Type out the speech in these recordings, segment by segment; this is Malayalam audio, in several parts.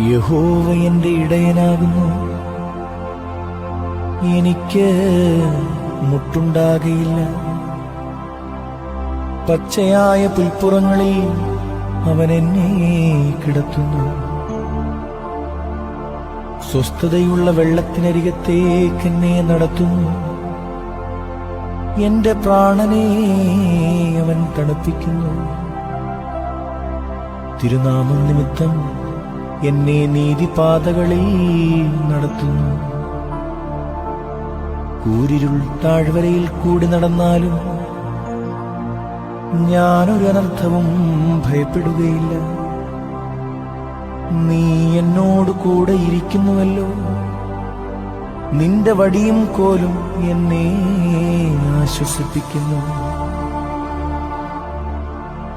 യഹോവ എന്റെ ഇടയനാകുന്നു. എനിക്ക് മുട്ടുണ്ടാകയില്ല. പച്ചയായ പുൽപ്പുറങ്ങളിൽ അവൻ എന്നെ കിടത്തുന്നു. സ്വസ്ഥതയുള്ള വെള്ളത്തിനരികത്തേക്ക് എന്നെ നടത്തുന്നു. എന്റെ പ്രാണനെ അവൻ തണുപ്പിക്കുന്നു. തിരുനാമം നിമിത്തം എന്നെ നീതിപാതകളിൽ നടത്തുന്നു. കൂരിരുൾ താഴ്വരയിൽ കൂടി നടന്നാലും ഞാനൊരു അനർത്ഥവും ഭയപ്പെടുകയില്ല. നീ എന്നോട് കൂടെ ഇരിക്കുന്നുവല്ലോ. നിന്റെ വടിയും കോലും എന്നെ ആശ്വസിപ്പിക്കുന്നു.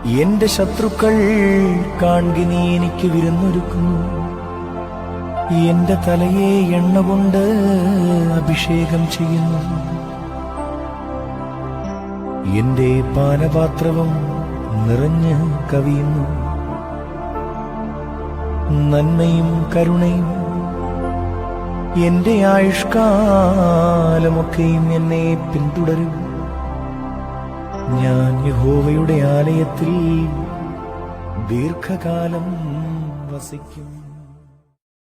എന്റെ ശത്രുക്കൾ കാണി നീ എനിക്ക് വിരുന്നൊരുക്കുന്നു എന്റെ തലയെ എണ്ണ കൊണ്ട് അഭിഷേകം ചെയ്യുന്നു. എന്റെ പാനപാത്രവും നിറഞ്ഞ് കവിയുന്നു. നന്മയും കരുണയും എന്റെ ആയുഷ്കാലമൊക്കെയും എന്നെ പിന്തുടരും. ഞാൻ യഹോവയുടെ ആലയത്തിൽ ദീർഘകാലം വസിക്കും.